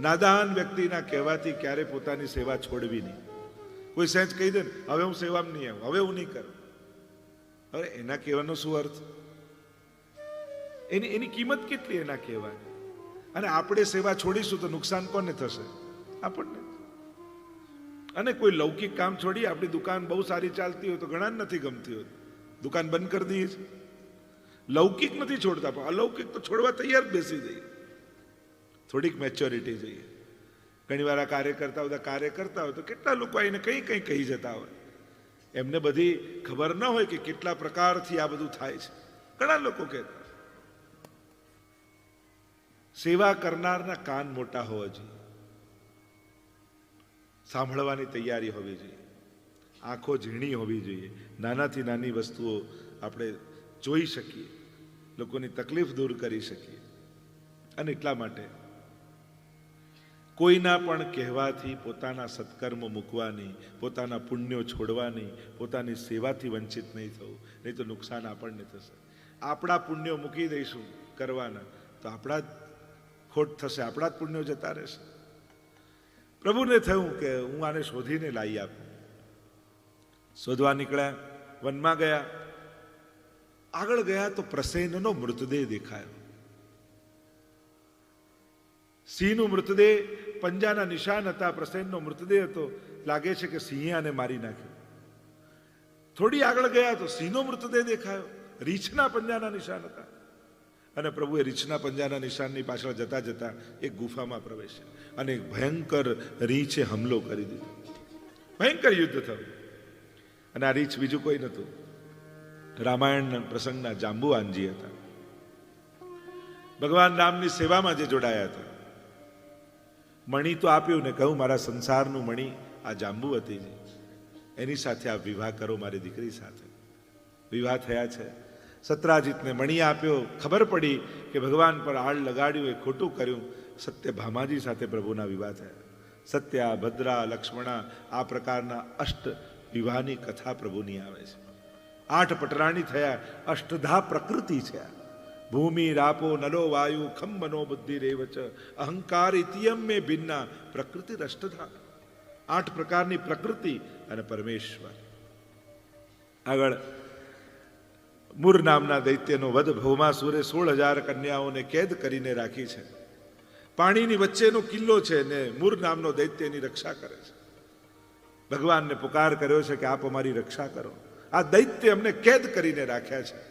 નાદાન વ્યક્તિના કહેવાથી ક્યારે પોતાની સેવા છોડવી નહીં. કોઈ સહેજ કહી દે ને, હવે હું સેવામાં નહીં આવું, હવે હું નહીં કરું. અરે, એના કહેવાનો શું અર્થ? એની એની કિંમત કેટલી એના કહેવાની? અને આપણે સેવા છોડીશું તો નુકસાન કોને થશે? આપણને. અને કોઈ લૌકિક કામ છોડી આપણી દુકાન બહુ સારી ચાલતી હોય તો ઘણા નથી ગમતી હોય દુકાન બંધ કરી દઈએ લૌકિક નથી છોડતા પણ અલૌકિક તો છોડવા તૈયાર બેસી જઈએ. થોડીક મેચ્યોરિટી જોઈએ. ઘણી વાર આ કાર્ય કરતા બધા કાર્ય કરતા હોય તો કેટલા લોકો આવીને કંઈ કંઈ કહી જતા હોય. એમને બધી ખબર ન હોય કે કેટલા પ્રકારથી આ બધું થાય છે. ઘણા લોકો કહેતા સેવા કરનારના કાન મોટા હોવા જોઈએ. સાંભળવાની તૈયારી હોવી જોઈએ. આંખો ઝીણી હોવી જોઈએ. નાનાથી નાની વસ્તુઓ આપણે જોઈ શકીએ. લોકોની તકલીફ દૂર કરી શકીએ. અને એટલા માટે કોઈના પણ કહેવાથી પોતાના સત્કર્મ મૂકવાની, પોતાના પુણ્યો છોડવાની, પોતાની સેવાથી વંચિત નહીં થવું, નહીં તો નુકસાન આપણને થશે. આપણા પુણ્યો મૂકી દઈશું કરવાના, તો આપણા જ ખોટ થશે, આપણા જ પુણ્યો જતા રહેશે. પ્રભુને થયું કે હું આને શોધીને લાવી આપું. શોધવા નીકળ્યા, વનમાં ગયા. આગળ ગયા તો પ્રસેનનો મૃતદેહ દેખાયો. સિંહનું મૃતદેહ પંજાના નિશાન હતા પ્રસેનનો મૃતદેહ હતો, લાગે છે કે સિંહે આને મારી નાખ્યો. થોડી આગળ ગયા તો સિંહનો મૃતદેહ દેખાયો. રીછના પંજાના નિશાન હતા. અને પ્રભુએ રીછના પંજાના નિશાનની પાછળ જતા જતા એક ગુફામાં પ્રવેશ્યા અને એક ભયંકર રીંછે હુમલો કરી દીધો. ભયંકર યુદ્ધ થયું. અને આ રીંછ બીજું કોઈ નહોતું. રામાયણ પ્રસંગના જાંબુવાનજી હતા. ભગવાન રામની સેવામાં જે જોડાયા હતા મણી તો આપ્યું ને કહ્યું, મારા સંસારનું મણી આ જાંબુવતીજી એની સાથે આ વિવાહ કરો મારી દીકરી સાથે. વિવાહ થયા છે. સત્રાજીતને મણી આપ્યો. ખબર પડી કે ભગવાન પર આળ લગાડ્યું, એ ખોટું કર્યું. સત્ય ભામાજી સાથે પ્રભુના વિવાહ થયા. સત્યા, ભદ્રા, લક્ષ્મણા, આ પ્રકારના અષ્ટ વિવાહની કથા પ્રભુની આવે છે. આઠ પટરાણી થયા. અષ્ટધા પ્રકૃતિ છે આ. ભૂમિ રાપો નલો વાયુ ખમ મનો બુદ્ધિ રેવચ અહંકાર ઇતિયમ મે ભિન્ના પ્રકૃતિ રષ્ટધા આઠ પ્રકારની પ્રકૃતિ અને પરમેશ્વર આગળ મુર નામના દૈત્યનો વધ ભૌમાસુરે સોળ હજાર કન્યાઓને કેદ કરીને રાખી છે પાણીની વચ્ચેનો કિલ્લો છે ને મુર નામનો દૈત્યની રક્ષા કરે છે ભગવાનને પુકાર કર્યો છે કે આપ અમારી રક્ષા કરો આ દૈત્ય અમને કેદ કરીને રાખ્યા છે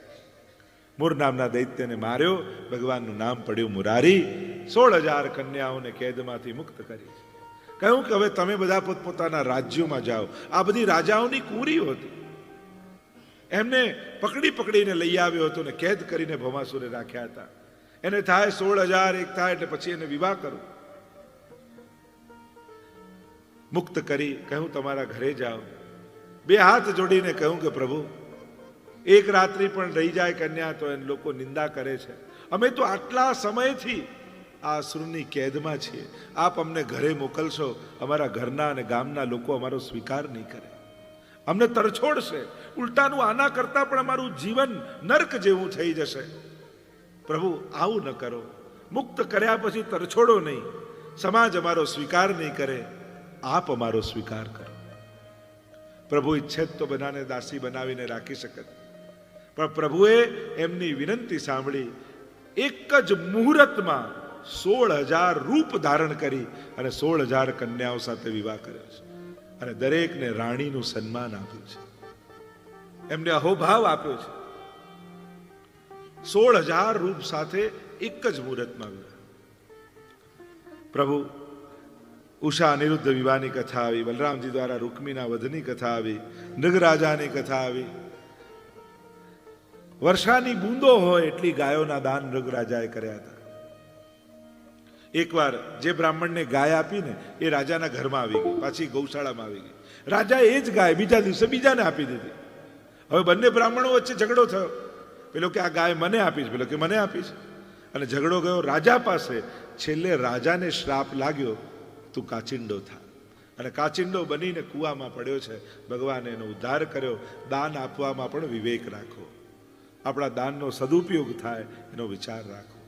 મુર નામના દૈત્યને માર્યો, ભગવાનનું નામ પડ્યું મુરારી. સોળ હજાર કન્યાઓને કેદમાંથી મુક્ત કરી કહ્યું કે હવે તમે બધા પોતપોતાના રાજ્યોમાં જાઓ. આ બધી રાજાઓની કુરી હતી. એમને પકડી પકડીને લઈ આવ્યો હતો ને કેદ કરીને ભમાસુરે રાખ્યા હતા. એને થાય સોળ હજાર એક થાય એટલે પછી એને વિવાહ કરો. મુક્ત કરી, કહ્યું, તમારા ઘરે જાઓ. બે હાથ જોડીને કહ્યું કે, પ્રભુ એક રાત્રિ પણ રહી જાય કન્યા તો એને લોકો નિંદા કરે છે. અમે તો આટલા સમયથી આ અસુરની કેદમાં છીએ. આપ અમને ઘરે મોકલશો, અમારા ઘરના અને ગામના લોકો અમારો સ્વીકાર નહીં કરે. અમને તરછોડશે ઉલટાનું આના કરતા પણ અમારું જીવન નર્ક જેવું થઈ જશે. પ્રભુ, આવું ન કરો. મુક્ત કર્યા પછી તરછોડો નહીં. સમાજ અમારો સ્વીકાર નહીં કરે. આપ અમારો સ્વીકાર કરો. પ્રભુ, ઈચ્છે તો બધાને દાસી બનાવીને રાખી શકત. પણ પ્રભુએ એમની વિનંતી સાંભળી. એક જ મુહૂર્તમાં સોળ હજાર રૂપ ધારણ કરી અને સોળ હજાર કન્યાઓ સાથે વિવાહ કર્યો છે. અને દરેકને રાણીનું સન્માન આપ્યું છે. એમને અહોભાવ આપ્યો છે. સોળ હજાર રૂપ સાથે એક જ મુહૂર્તમાં વિવાહ. પ્રભુ, ઉષા અનિરુદ્ધ વિવાહની કથા આવી, બલરામજી દ્વારા રૂકમીના વધની કથા આવી નૃગરાજાની કથા આવી. વર્ષાની બૂંદો હોય એટલી ગાયોના દાન રઘુરાજાએ કર્યા હતા. એકવાર જે બ્રાહ્મણને ગાય આપીને એ રાજાના ઘરમાં આવી ગઈ, પાછી ગૌશાળામાં આવી ગઈ. રાજા એ જ ગાય બીજા દિવસે બીજાને આપી દીધી. હવે બંને બ્રાહ્મણો વચ્ચે ઝઘડો થયો. પેલો કે, આ ગાય મને આપીશ પેલો કે, મને આપીશ અને ઝઘડો ગયો. રાજા પાસે છેલ્લે રાજાને શ્રાપ લાગ્યો, તું કાચિંડો થા. અને કાચિંડો બનીને કૂવામાં પડ્યો છે. ભગવાને એનો ઉદ્ધાર કર્યો. દાન આપવામાં પણ વિવેક રાખો આપણા દાનનો સદુપયોગ થાય એનો વિચાર રાખો.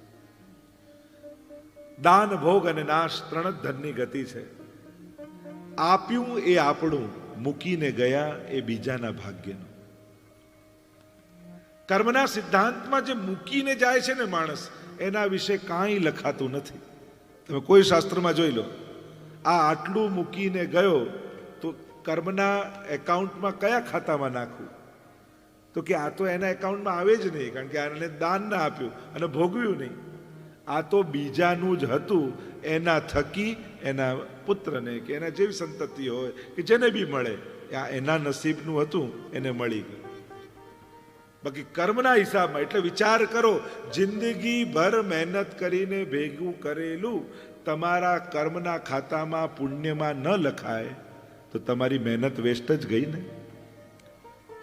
દાન, ભોગ અને નાશ ત્રણ જ ધનની ગતિ છે. આપ્યું એ આપણું, મૂકીને ગયા એ બીજાના ભાગ્યનું. કર્મના સિદ્ધાંતમાં જે મૂકીને જાય છે ને માણસ, એના વિશે કાંઈ લખાતું નથી. તમે કોઈ શાસ્ત્રમાં જોઈ લો, આ આટલું મૂકીને ગયો તો કર્મના એકાઉન્ટમાં કયા ખાતામાં નાખવું? તો કે આ તો એના એકાઉન્ટમાં આવે જ નહીં, કારણ કે આને દાન ના આપ્યું અને ભોગવ્યું નહીં. આ તો બીજાનું જ હતું, એના થકી એના પુત્રને કે એના જેવી સંતતિ હોય કે જેને બી મળે આ એના નસીબનું હતું, એને મળી ગયું. બાકી કર્મના હિસાબમાં એટલે વિચાર કરો જિંદગી ભર મહેનત કરીને ભેગું કરેલું, તમારા કર્મના ખાતામાં પુણ્યમાં ન લખાય, તો તમારી મહેનત વેસ્ટ જ ગઈ ને?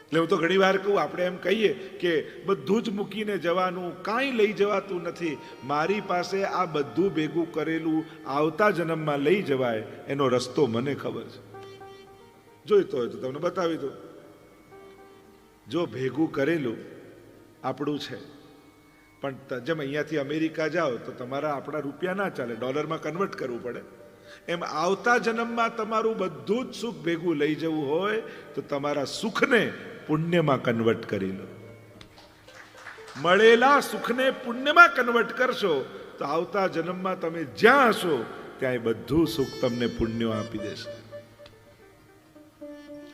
એટલે હું તો ઘણી વાર કહું, આપણે એમ કહીએ કે બધું જ મૂકીને જવાનું, કાંઈ લઈ જવાતું નથી. મારી પાસે આ બધું ભેગું કરેલું આવતા જન્મમાં લઈ જવાય, એનો રસ્તો મને ખબર છે. જોઈતો હોય તો તમને બતાવી દઉં. જો ભેગું કરેલું, આપણું છે. પણ જેમ અહીંયાથી અમેરિકા જાઓ, તો તમારા આપણા રૂપિયા ના ચાલે, ડોલરમાં કન્વર્ટ કરવું પડે. એમ આવતા જન્મમાં તમારું બધું જ સુખ ભેગું લઈ જવું હોય, તો તમારા સુખને પુણ્યમાં કન્વર્ટ કરી લો. મળેલા સુખને પુણ્યમાં કન્વર્ટ કરશો, તો આવતા જન્મમાં તમે જ્યાં હશો ત્યાં બધું સુખ તમને પુણ્યો આપી દેશે.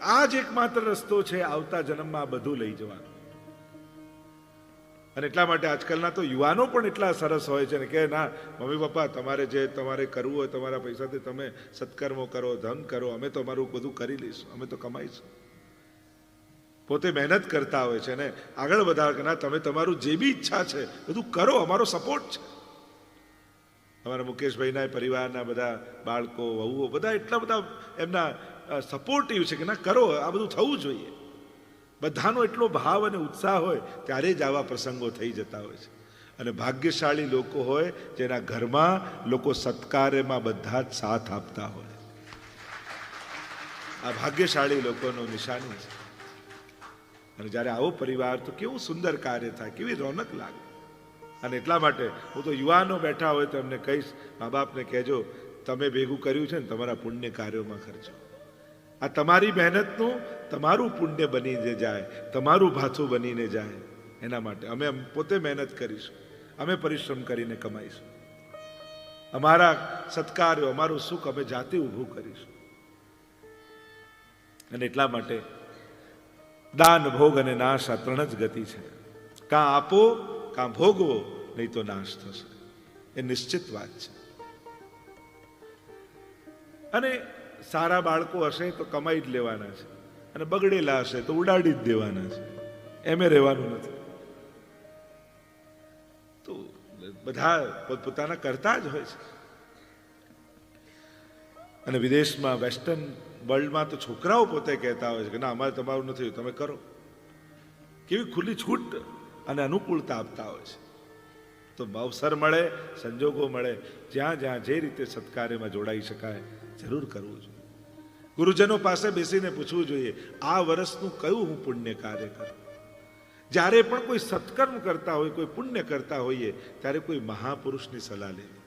આ જ એકમાત્ર રસ્તો છે આવતા જન્મમાં બધું લઈ જવાનું. અને એટલા માટે આજકાલના તો યુવાનો પણ એટલા સરસ હોય છે ને કે ના, મમ્મી પપ્પા, તમારે જે તમારે કરવું હોય, તમારા પૈસાથી તમે સત્કર્મો કરો, ધન કરો, અમે તો અમારું બધું કરી લઈશું, અમે તો કમાઈશું. પોતે મહેનત કરતા હોય છે ને આગળ વધારે ના, તમે તમારું જે બી ઈચ્છા છે, બધું કરો, અમારો સપોર્ટ છે. અમારા મુકેશભાઈના પરિવારના બધા બાળકો, વહુઓ, બધા એટલા બધા એમના સપોર્ટિવ છે કે ના, કરો, આ બધું થવું જોઈએ. બધાનો એટલો ભાવ અને ઉત્સાહ હોય, ત્યારે જ આવા પ્રસંગો થઈ જતા હોય છે. અને ભાગ્યશાળી લોકો હોય, જેના ઘરમાં લોકો સત્કાર્યમાં બધા જ સાથ આપતા હોય આ ભાગ્યશાળી લોકોનો નિશાની છે. અને જ્યારે આવો પરિવાર, તો કેવું સુંદર કાર્ય થાય, કેવી રોનક લાગે. અને એટલા માટે હું તો યુવાનો બેઠા હોય તો એમને કહીશ મા બાપને કહેજો, તમે ભેગું કર્યું છે ને, તમારા પુણ્ય કાર્યોમાં ખર્ચો. આ તમારી મહેનતનું તમારું પુણ્ય બનીને જાય, તમારું ભાથું બનીને જાય. એના માટે અમે પોતે મહેનત કરીશું, અમે પરિશ્રમ કરીને કમાઈશું. અમારા સત્કાર્યો, અમારું સુખ અમે જાતે ઊભું કરીશું. અને એટલા માટે દાન, ભોગ અને નાશ આ ત્રણ જ ગતિ છે. કાં આપો, કાં ભોગવો, નહીં તો નાશ થશે. એ નિશ્ચિત વાત છે. અને સારા બાળકો હશે તો કમાઈ જ લેવાના છે. અને બગડેલા હશે તો ઉડાડી જ દેવાના છે. એમે રહેવાનું નથી. તો બધા પોતપોતાના કરતા જ હોય છે. અને વિદેશમાં વેસ્ટર્ન વર્લ્ડમાં તો છોકરાઓ પોતે કહેતા હોય છે કે ના, અમારે તમારું નથી તમે કરો. કેવી ખુલ્લી છૂટ અને અનુકૂળતા આપતા હોય છે. તો અવસર મળે, સંજોગો મળે, જ્યાં જ્યાં જે રીતે સત્કાર્યમાં જોડાઈ શકાય, જરૂર કરવું જોઈએ. ગુરુજનો પાસે બેસીને પૂછવું જોઈએ, આ વર્ષનું કયું હું પુણ્ય કાર્ય કરું? જ્યારે પણ કોઈ સત્કર્મ કરતા હોય, કોઈ પુણ્ય કરતા હોઈએ, ત્યારે કોઈ મહાપુરુષની સલાહ લેવી.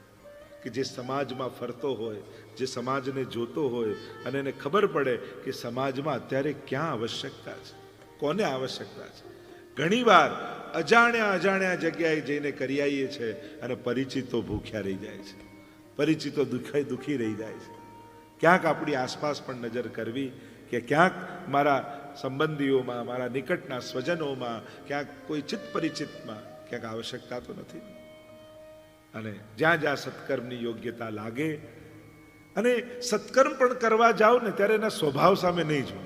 કે જે સમાજમાં ફરતો હોય, જે સમાજને જોતો હોય, અને એને ખબર પડે કે સમાજમાં અત્યારે ક્યાં આવશ્યકતા છે, કોને આવશ્યકતા છે. ઘણીવાર અજાણ્યા અજાણ્યા જગ્યાએ જઈને કરી આવીએ છે અને પરિચિતો ભૂખ્યા રહી જાય છે. પરિચિતો દુખાઈ દુખી રહી જાય છે. ક્યાંક આપણી આસપાસ પણ નજર કરવી કે ક્યાંક મારા સંબંધીઓમાં, મારા નિકટના સ્વજનોમાં ક્યાંક કોઈ ચિત્ત પરિચિતમાં ક્યાંક આવશ્યકતા તો નથી. અને જ્યાં જ્યાં સત્કર્મની યોગ્યતા લાગે, અને સત્કર્મ પણ કરવા જાઓ ને ત્યારે એના સ્વભાવ સામે નહીં જુઓ.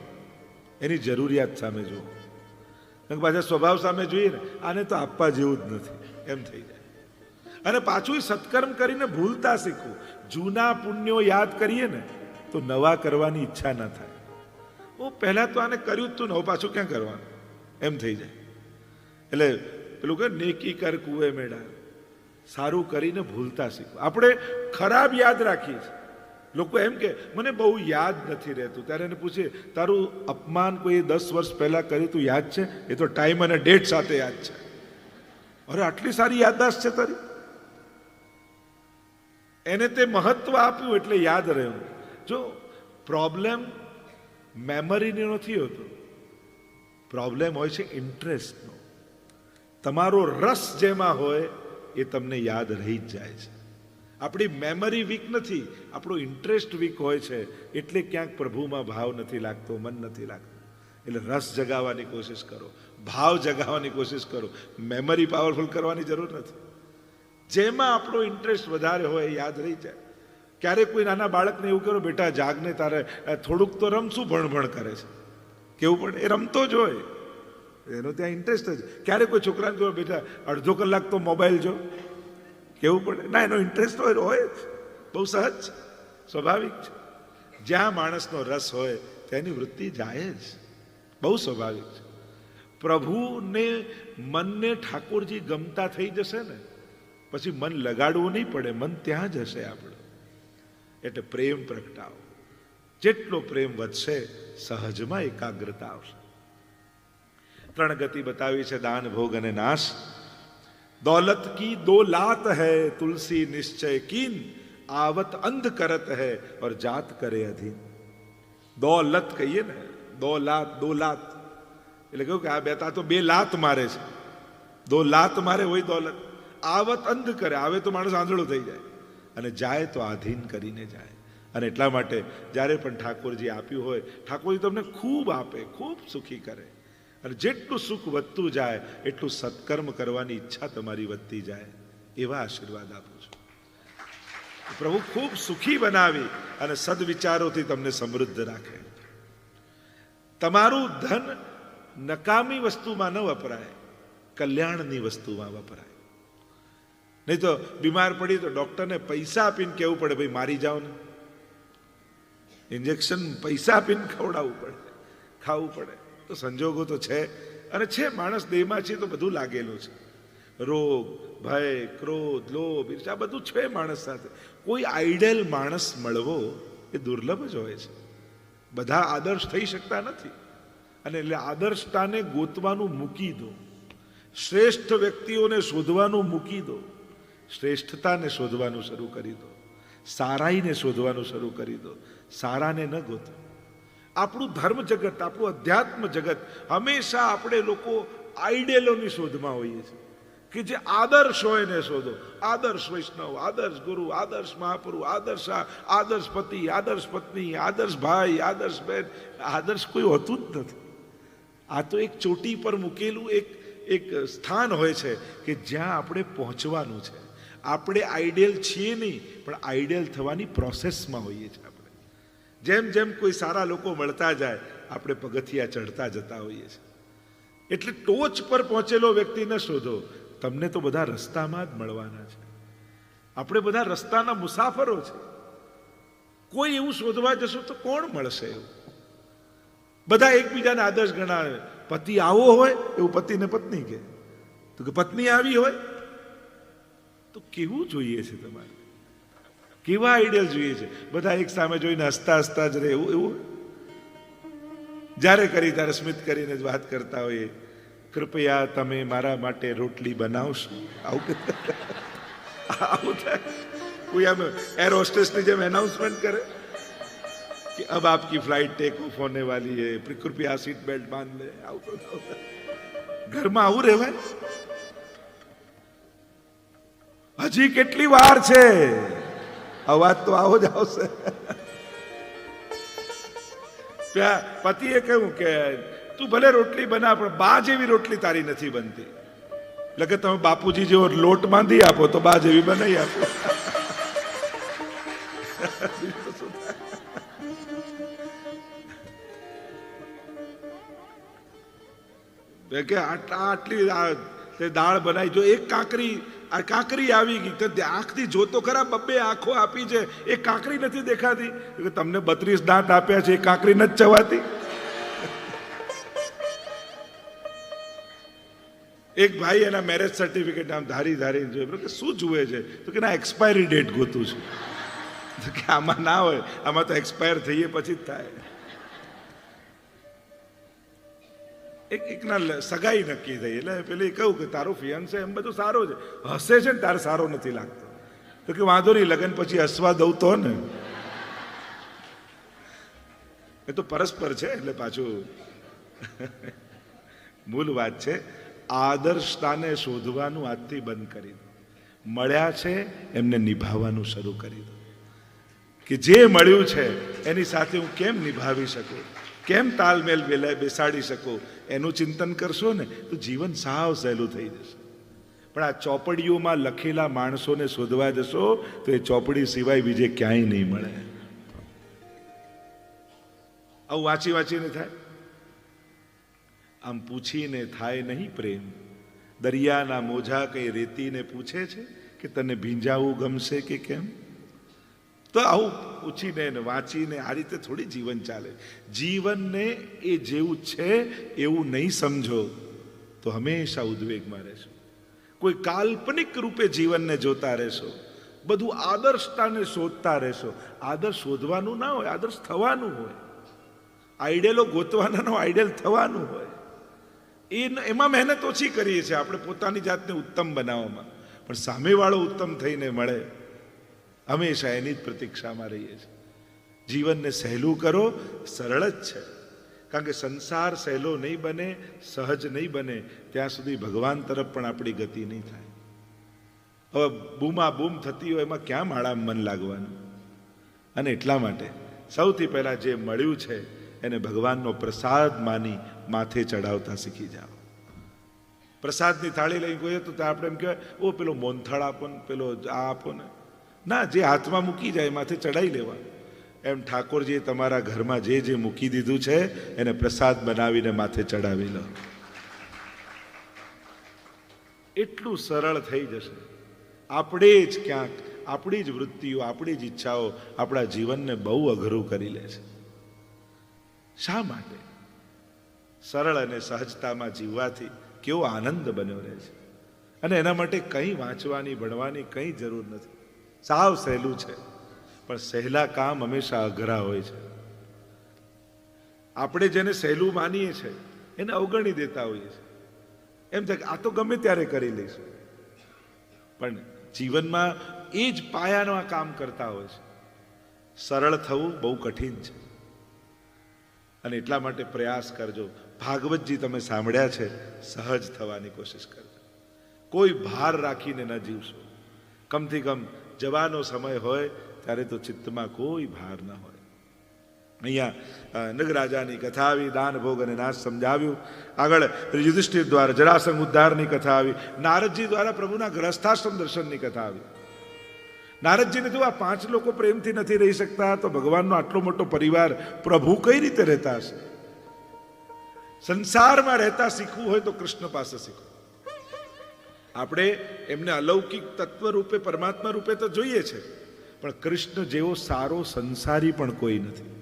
એની જરૂરિયાત સામે કારણ પાછા સ્વભાવ સામે જોઈએ ને, આને તો આપવા જેવું જ નથી. એમ થઈ જાય. અને પાછું સત્કર્મ કરીને ભૂલતા શીખવું જૂના પુણ્યો યાદ કરીએ ને, તો નવા કરવાની ઈચ્છા ન થાય. હું પહેલાં તો આને કર્યું જ તું નવું પાછું ક્યાં કરવાનું? એમ થઈ જાય. એટલે પેલું કે નેકી કર કુએ મેળા. સારું કરીને ભૂલતા શીખવું આપણે ખરાબ યાદ રાખીએ છીએ. લોકો એમ કે, મને બહુ યાદ નથી રહેતું. ત્યારે એને પૂછીએ તારું અપમાન કોઈ દસ વર્ષ પહેલાં કર્યું તું યાદ છે? એ તો ટાઈમ અને ડેટ સાથે યાદ છે. અરે, આટલી સારી યાદદાસ્ત છે તારી? એને તે મહત્વ આપ્યું એટલે યાદ રહ્યું. જો પ્રોબ્લેમ મેમરીનો નથી હોતો પ્રોબ્લેમ હોય છે ઇન્ટરેસ્ટનો તમારો રસ જેમાં હોય એ તમને યાદ રહી જ જાય છે. આપણી મેમરી વીક નથી, આપણો ઇન્ટરેસ્ટ વીક હોય છે, એટલે ક્યાંક પ્રભુમાં ભાવ નથી લાગતો, મન નથી લાગતું. એટલે રસ જગાવવાની કોશિશ કરો, ભાવ જગાવવાની કોશિશ કરો. મેમરી પાવરફુલ કરવાની જરૂર નથી. જેમાં આપણો ઇન્ટરેસ્ટ વધારે હોય એ યાદ રહી જાય. ક્યારેક કોઈ નાના બાળકને એવું કરો, બેટા, જાગને તારે થોડુંક તો રમશું ભણ ભણ કરે છે. કેવું પડે? એ રમતો જ હોય. એનો ત્યાં ઇન્ટરેસ્ટ જ. ક્યારે કોઈ છોકરાને જો બેટા, અડધો કલાક તો મોબાઈલ જો. કેવું પડે? ના, એનો ઇન્ટરેસ્ટ હોય હોય જ. બહુ સહજ છે. સ્વાભાવિક છે. જ્યાં માણસનો રસ હોય તેની વૃત્તિ જાય જ. બહુ સ્વાભાવિક છે. પ્રભુને મનને ઠાકોરજી ગમતા થઈ જશે ને, પછી મન લગાડવું નહીં પડે, મન ત્યાં જ હશે આપણું. એટલે પ્રેમ પ્રગટાવો. જેટલો પ્રેમ વધશે, સહજમાં એકાગ્રતા આવશે. ત્રણ ગતિ બતાવી છે દાન, ભોગ અને નાશ. દોલત કી દો લાત હૈ, તુલસી નિશ્ચય કીન, આવત અંધ કરત હૈ ઓર જાત કરે અધીન. દોલત કહીએ ને, દો લાત દો લાત. એટલે કહ્યું કે આ બેતા તો બે લાત મારે છે. દો લાત મારે હોય દોલત. આવત અંધ કરે, આવે તો માણસ આંધળો થઈ જાય. અને જાય તો આધીન કરીને જાય. અને એટલા માટે જ્યારે પણ ઠાકોરજી આપ્યું હોય, ઠાકોરજી તમને ખૂબ આપે, ખૂબ સુખી કરે. અને જેટલું સુખ વધતું જાય, એટલું સત્કર્મ કરવાની ઈચ્છા તમારી વધતી જાય. એવા આશીર્વાદ આપું છું. પ્રભુ ખૂબ સુખી બનાવી અને સદવિચારોથી તમને સમૃદ્ધ રાખે. તમારું ધન નકામી વસ્તુમાં ન વપરાય, કલ્યાણની વસ્તુમાં વપરાય. નહીં તો બીમાર પડી તો ડોક્ટરને પૈસા આપીને કહેવું પડે, ભાઈ મારી જાઓ ને ઇન્જેક્શન પૈસા આપીને ખવડાવવું પડે, ખાવું પડે. તો સંજોગો તો છે. અને છે, માણસ દેહમાં છે તો બધું લાગેલું છે. રોગ, ભય, ક્રોધ, લોભ, ઈર્ષા, બધું છે માણસ સાથે. કોઈ આઈડલ માણસ મળવો એ દુર્લભ જ હોય છે. બધા આદર્શ થઈ શકતા નથી. અને એટલે આદર્શતાને ગોતવાનું મૂકી દો. શ્રેષ્ઠ વ્યક્તિઓને શોધવાનું મૂકી દો. શ્રેષ્ઠતાને શોધવાનું શરૂ કરી દો. સારાઈને શોધવાનું શરૂ કરી દો. સારાને ન ગોતો. આપણું ધર્મ જગત, આપણું અધ્યાત્મ જગત હંમેશા આપણે લોકો આઈડેલોની શોધમાં હોઈએ છીએ. કે જે આદર્શ હોય ને શોધો. આદર્શ વૈષ્ણવ, આદર્શ ગુરુ, આદર્શ મહાપુરુ આદર્શ આદર્શ પતિ, આદર્શ પત્ની, આદર્શ ભાઈ, આદર્શ બેન. આદર્શ કોઈ હોતું જ નથી. આ તો એક ચોટી પર મૂકેલું એક એક સ્થાન હોય છે કે જ્યાં આપણે પહોંચવાનું છે. આપણે આઈડિયલ છીએ નહીં, પણ આઈડિયલ થવાની પ્રોસેસમાં હોઈએ છીએ જેમ જેમ કોઈ સારા લોકો મળતા જાય, આપણે પગથિયા ચડતા જતા હોઈએ છીએ. એટલે ટોચ પર પહોંચેલો વ્યક્તિ ન શોધો, તમને તો બધા રસ્તામાં જ મળવાના છે. આપણે બધા રસ્તાના મુસાફરો છે. કોઈ એવું શોધવા જશો તો કોણ મળશે એવું? બધા એકબીજાને આદર્શ ગણાવે. પતિ આવો હોય, એવું પતિને પત્ની કે તો કે પત્ની આવી હોય? તો કેવું જોઈએ છે તમારે? કેવા આઈડિયલ જોઈએ છે બધા એક સામે જોઈને હસતા હસતા જ રહે એવું એવું જ્યારે કરી ત્યારે સ્મિત કરીને જ વાત કરતા હોઈએ કૃપયા તમે મારા માટે રોટલી બનાવશો આવું કે આવું થાય કોઈ આમ એર હોસ્ટેસની જેમ એનાઉન્સમેન્ટ કરે कि अब आपकी फ्लाइट टेक ऑफ होने वाली है कृपया सीट बेल्ट बांध ले આવું તો ના હોય. ઘરમાં આવું રહેવાય હજી કેટલી વાર છે અવાજ તો આવો જ આવશે. પતિએ કહ્યું કે, તું ભલે રોટલી બના, પણ બા જેવી રોટલી તારી નથી બનતી. એટલે કે, તમે બાપુજી જેવો લોટ બાંધી આપો, તો બા જેવી બનાવી આપો. કે, આટલા, આટલી દાળ બનાવી, જો એક કાંકરી આ કાંકરી આવી ગઈ તો આંખથી જોતો ખરા, બબ્બે આંખો આપી છે. એ કાંકરી નથી દેખાતી. તમને બત્રીસ દાંત આપ્યા છે, એ કાંકરી નથી ચવાતી. એક ભાઈ એના મેરેજ સર્ટિફિકેટ આમ ધારી ધારી જોયું. કે શું જુએ છે? તો કે, ના એક્સપાયરી ડેટ ગોતું છું. કે, આમાં ના હોય. આમાં તો એક્સપાયર થઈએ પછી જ થાય. એક એકના સગાઈ નક્કી થઈ. એટલે પેલી કહું કે તારો ફિયાન્સે એમ બધું સારો છે. હસે છે ને તારે સારો નથી લાગતો. તો કે વાંધો નહીં, લગ્ન પછી હસવા દઉં તો ને. એ તો પરસ્પર છે, એટલે પાછું મૂળ વાત છે, આદર્શતાને શોધવાનું આજથી બંધ કરી દો. મળ્યા છે, એમને નિભાવવાનું શરૂ કરી દો. કે જે મળ્યું છે, એની સાથે હું કેમ નિભાવી શકું? કેમ તાલમેલ બેસાડી શકો? એનું ચિંતન કરશો ને, તો જીવન સાવ સહેલું થઈ જશે. પણ આ ચોપડીઓમાં લખેલા માણસોને શોધવા જશો, તો એ ચોપડી સિવાય બીજે ક્યાંય નહીં મળે. આવું વાંચી વાંચીને થાય? આમ પૂછીને થાય નહીં પ્રેમ. દરિયાના મોજા કઈ રેતીને પૂછે છે કે તને ભીંજાવું ગમશે કે કેમ? તો આવું પૂછીને ને વાંચીને આ રીતે થોડી જીવન ચાલે. જીવનને એ જેવું છે એવું નહીં સમજો તો હંમેશા ઉદ્વેગમાં રહેશો. કોઈ કાલ્પનિક રૂપે જીવનને જોતા રહેશો. બધું આદર્શતાને શોધતા રહેશો. આદર્શ શોધવાનું ના હોય, આદર્શ થવાનું હોય. આઈડિયલો ગોતવાનાનો આઈડિયલ થવાનું હોય. એ એમાં મહેનત ઓછી કરીએ છીએ આપણે પોતાની જાતને ઉત્તમ બનાવવામાં. પણ સામેવાળો ઉત્તમ થઈને મળે. હંમેશા એની જ પ્રતીક્ષામાં રહીએ છીએ. જીવનને સહેલું કરો, સરળ જ છે. કારણ કે સંસાર સહેલો નહીં બને, સહજ નહીં બને, ત્યાં સુધી ભગવાન તરફ પણ આપણી ગતિ નહીં થાય. હવે બૂમા બૂમ થતી હોય એમાં ક્યાં માળા મન લાગવાનું? અને એટલા માટે સૌથી પહેલાં જે મળ્યું છે, એને ભગવાનનો પ્રસાદ માની માથે ચડાવતા શીખી જાઓ. પ્રસાદની થાળી લઈ ગયો તો આપણે એમ કહેવાય, ઓ, પેલો મોનથાળ આપો ને, પેલો આ આપો ને. ના, જે હાથમાં મૂકી જાય માથે ચડાવી લેવા. એમ ઠાકોરજીએ તમારા ઘરમાં જે જે મૂકી દીધું છે, એને પ્રસાદ બનાવીને માથે ચડાવી લો. એટલું સરળ થઈ જશે. આપણે જ ક્યાંક, આપણી જ વૃત્તિઓ, આપણી જ ઈચ્છાઓ આપણા જીવનને બહુ અઘરું કરી લે છે. શા માટે? સરળ અને સહજતામાં જીવવાથી કેવો આનંદ બન્યો રહે છે. અને એના માટે કંઈ વાંચવાની, ભણવાની કંઈ જરૂર નથી. સાવ સહેલું છે. પણ સહેલા કામ હંમેશા અઘરા હોય છે. આપણે જેને સહેલું માનીએ છીએ એને અવગણી દેતા હોઈએ છીએ એમ થાય કે આ તો ગમે ત્યારે કરી લઈશું. પણ જીવનમાં એ જ પાયાનો આ કામ કરતા હોય છે. સરળ થવું બહુ કઠિન છે. અને એટલા માટે પ્રયાસ કરજો. ભાગવતજી તમે સાંભળ્યા છે, સહજ થવાની કોશિશ કરજો. કોઈ ભાર રાખીને ન જીવશો. કમથી કમ જવાનો સમય હોય ત્યારે તો ચિત્તમાં કોઈ ભાર ન હોય. અહીંયા નગરાજાની કથા આવી, દાન, ભોગ અને નાશ સમજાવ્યું. આગળ યુધિષ્ઠિર દ્વારા જરાસંઘ ઉદ્ધારની કથા આવી. નારદજી દ્વારા પ્રભુના ગ્રસ્થાશ્રમ દર્શનની કથા આવી. નારદજીને જો આ પાંચ લોકો પ્રેમથી નથી રહી શકતા, તો ભગવાનનો આટલો મોટો પરિવાર પ્રભુ કઈ રીતે રહેતા હશે? સંસારમાં રહેતા શીખવું હોય તો કૃષ્ણ પાસે શીખો. આપણે એમને અલૌકિક તત્વ રૂપે પરમાત્મા રૂપે તો જોઈએ છે. પણ કૃષ્ણ જેવો સારો સંસારી પણ કોઈ નથી.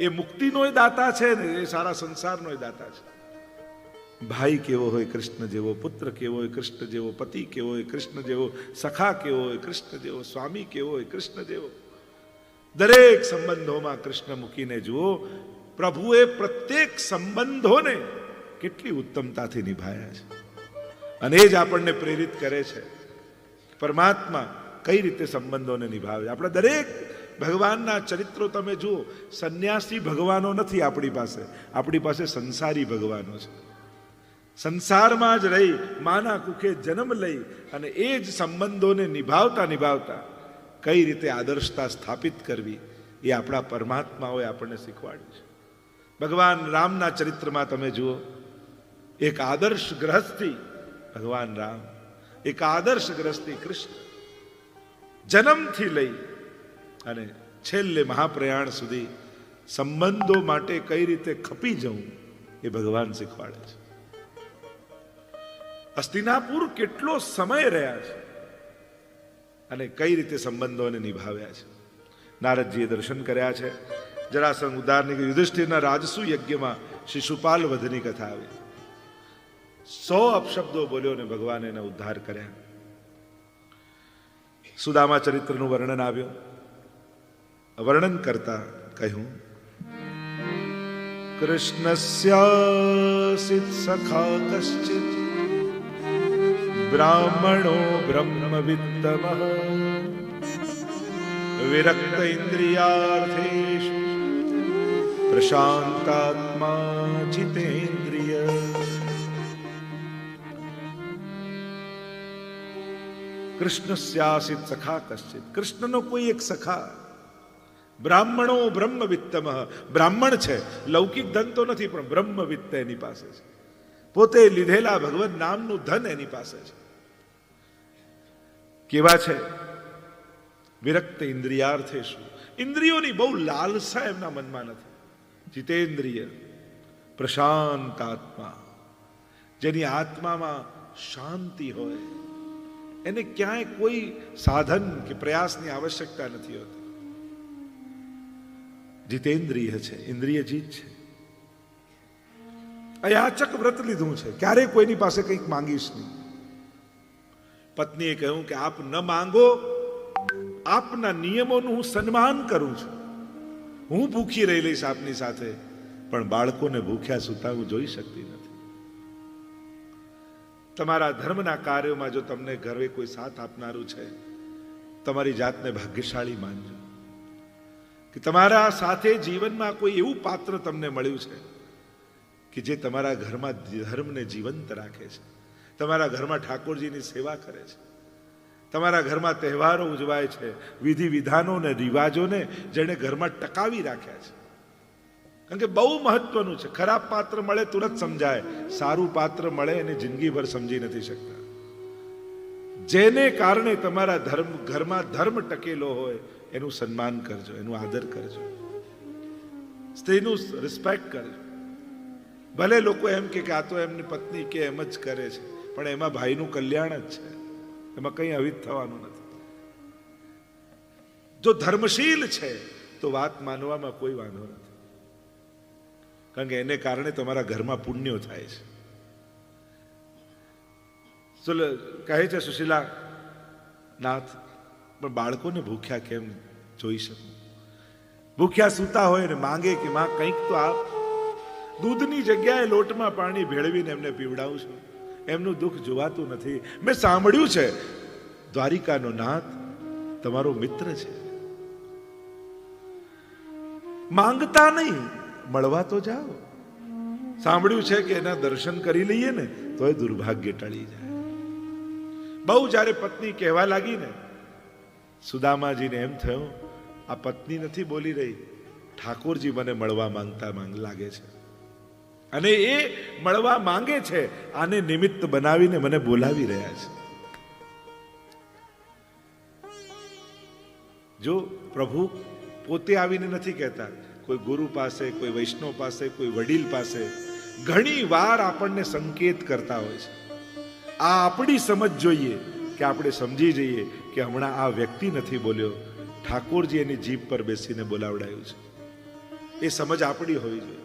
એ મુક્તિનો દાતા છે ને, એ સારા સંસારનો દાતા છે. ભાઈ કેવો હોય કૃષ્ણ જેવો, પુત્ર કેવો હોય કૃષ્ણ જેવો, પતિ કેવો હોય કૃષ્ણ જેવો, સખા કેવો હોય કૃષ્ણ જેવો, સ્વામી કેવો હોય કૃષ્ણ જેવો. દરેક સંબંધોમાં કૃષ્ણ મૂકીને જુઓ, પ્રભુએ પ્રત્યેક સંબંધોને કેટલી ઉત્તમતાથી નિભાયા છે. અને એ જ આપણને પ્રેરિત કરે છે. પરમાત્મા કઈ રીતે સંબંધોને નિભાવે? છે આપણા દરેક ભગવાનના ચરિત્રો તમે જુઓ, સંન્યાસી ભગવાનો નથી આપણી પાસે. આપણી પાસે સંસારી ભગવાનો છે. સંસારમાં જ રહી, માના કુખે જન્મ લઈ અને એ જ સંબંધોને નિભાવતા નિભાવતા કઈ રીતે આદર્શતા સ્થાપિત કરવી એ આપણા પરમાત્માઓએ આપણને શીખવાડ્યું છે. ભગવાન રામના ચરિત્રમાં તમે જુઓ, એક આદર્શ ગ્રહસ્થી ભગવાન રામ. એક આદર્શ ગ્રસ્તી કૃષ્ણ. જન્મથી લઈ અને છેલ્લે મહાપ્રયાણ સુધી સંબંધો માટે કઈ રીતે ખપી જવું એ ભગવાન શીખવાડે છે. અસ્તિનાપુર કેટલો સમય રહ્યા છે અને કઈ રીતે સંબંધોને નિભાવ્યા છે. નારદજીએ દર્શન કર્યા છે. જરાસંઘ ઉદારની યુધિષ્ઠિરના રાજસુ યજ્ઞમાં શિશુપાલ વધની કથા આવી. સો અપશબ્દો બોલ્યો ને ભગવાન એને ઉદ્ધાર કર્યા સુદામા ચરિત્રનું વર્ણન આવ્યું વર્ણન કરતા કહ્યું કૃષ્ણસ્યાસિત સખા કશ્ચિત બ્રાહ્મણો બ્રહ્મવિત્તમ વિરક્ત ઇન્દ્રિયાર્થેષુ પ્રશાંતાત્મા જીતેન્દ્રિય કૃષ્ણસ્યાસિત સખા કશ્ચિત કૃષ્ણનો કોઈ એક સખા બ્રાહ્મણો બ્રહ્મવિત્તમ બ્રાહ્મણ છે લૌકિક ધન તો નથી પણ બ્રહ્મવિત્ત એની પાસે છે પોતે લીધેલા ભગવત નામનું ધન એની પાસે છે કેવા છે વિરક્ત ઇન્દ્રિયાર્થે શું ઇન્દ્રિયોની બહુ લાલસા એમના મનમાં નથી જીતેન્દ્રિય પ્રશાંત આત્મા જેની આત્મામાં શાંતિ હોય એને ક્યાંય કોઈ સાધન કે પ્રયાસની આવશ્યકતા નથી હોતી. જીતેન્દ્રિય છે, ઇન્દ્રિય જીત છે. અયાચક વ્રત લીધું છે, ક્યારેય કોઈની પાસે કંઈક માંગીશ નહીં. પત્નીએ કહ્યું કે આપ ન માંગો, આપના નિયમોનું હું સન્માન કરું છું. હું ભૂખી રહી લઈશ આપની સાથે, પણ બાળકોને ભૂખ્યા સુતા હું જોઈ શકતી નથી. તમારા ધર્મના કાર્યોમાં જો તમને ગર્વે કોઈ સાથ આપનારું છે, તમારી જાતને ભાગ્યશાળી માનજો. કે તમારા સાથે જીવનમાં કોઈ એવું પાત્ર તમને મળ્યું છે, કે જે તમારા ઘરમાં ધર્મને જીવંત રાખે છે. તમારા ઘરમાં ઠાકોરજીની સેવા કરે છે. તમારા ઘરમાં તહેવારો ઉજવાય છે વિધિ વિધાનો ને રિવાજોને જેણે ઘરમાં ટકાવી રાખ્યા છે. કારણ કે બહુ મહત્વનું છે. ખરાબ પાત્ર મળે તુરંત સમજાય. સારું પાત્ર મળે એને જિંદગીભર સમજી નથી શકતા. જેને કારણે તમારા ધર્મ, ઘરમાં ધર્મ ટકેલો હોય, એનું સન્માન કરજો, એનું આદર કરજો. સ્ત્રીનું રિસ્પેક્ટ કરજો. ભલે લોકો એમ કે આ તો એમની પત્ની કે એમ જ કરે છે. પણ એમાં ભાઈનું કલ્યાણ જ છે. એમાં કંઈ અવિત થવાનું નથી. જો ધર્મશીલ છે, તો વાત માનવામાં કોઈ વાંધો નથી. કારણ કે એને કારણે તમારા ઘરમાં પુણ્યો થાય છે. ચલો કહે છે સુશીલા, નાથ, પણ બાળકોને ભૂખ્યા કેમ જોઈ શકું? ભૂખ્યા સૂતા હોય ને માંગે કે માં કંઈક તો આપ. દૂધની જગ્યાએ લોટમાં પાણી ભેળવીને એમને પીવડાવું છું. એમનું દુઃખ જોવાતું નથી. મેં સાંભળ્યું છે, દ્વારિકાનો નાથ તમારો મિત્ર છે. માંગતા નહીં. મળવા તો જાઓ. સાંભળ્યું છે કે એના દર્શન કરી લઈએ ને, તો એ દુર્ભાગ્ય ટળી જાય. બહુ જ્યારે પત્ની કહેવા લાગી ને, સુદામાજીને એમ થયું, આ પત્ની નથી બોલી રહી. ઠાકોરજી મને મળવા માંગતા માંગ લાગે છે. અને એ મળવા માંગે છે, આને નિમિત્ત બનાવીને મને બોલાવી રહ્યા છે. જો પ્રભુ પોતે આવીને નથી કહેતા કોઈ ગુરુ પાસે, કોઈ વૈષ્ણવ પાસે, કોઈ વડીલ પાસે ઘણી વાર આપણને સંકેત કરતા હોય છે. આ આપણી સમજ જોઈએ કે આપણે સમજી જઈએ કે હમણાં આ વ્યક્તિ નથી બોલ્યો. ઠાકોરજી એની જીભ પર બેસીને બોલાવડાયું છે. એ સમજ આપણી હોવી જોઈએ.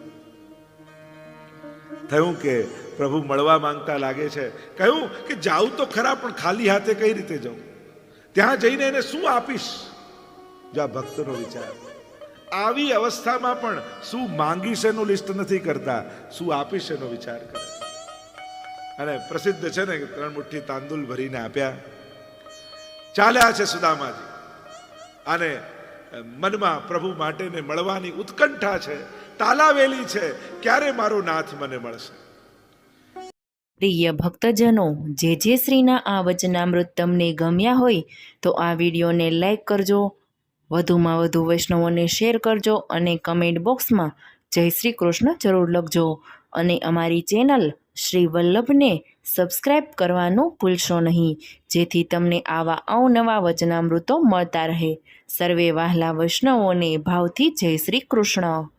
થયું કે પ્રભુ મળવા માંગતા લાગે છે. કહ્યું કે જાઉં તો ખરા, પણ ખાલી હાથે કઈ રીતે જાઉં? ત્યાં જઈને એને શું આપીશ? જો આ ભક્તનો વિચાર. આવી અવસ્થામાં પણ શું માંગીશ એનું લિસ્ટ નથી કરતા, શું આપીશ એનો વિચાર કરે અને પ્રસિદ્ધ છે ને ત્રણ મુઠ્ઠી તાંદુલ ભરીને આપ્યા. ચાલ્યા છે સુદામાજી. અને મનમાં પ્રભુ માટેને મળવાની ઉત્કંઠા છે, તાલાવેલી છે, ક્યારે મારો નાથ મને મળશે? પ્રિય ભક્તજનો, જે જે શ્રીના આ વચનામૃત તમને ગમ્યા હોય તો આ વિડીયોને લાઈક કરજો વધુમાં વધુ વૈષ્ણવોને શેર કરજો અને કમેન્ટ બોક્સમાં જય શ્રી કૃષ્ણ જરૂર લખજો. અને અમારી ચેનલ શ્રી વલ્લભને સબસ્ક્રાઈબ કરવાનું ભૂલશો નહીં, જેથી તમને આવા અવનવા વચનામૃતો મળતા રહે. સર્વે વહાલા વૈષ્ણવોને ભાવથી જય શ્રી કૃષ્ણ.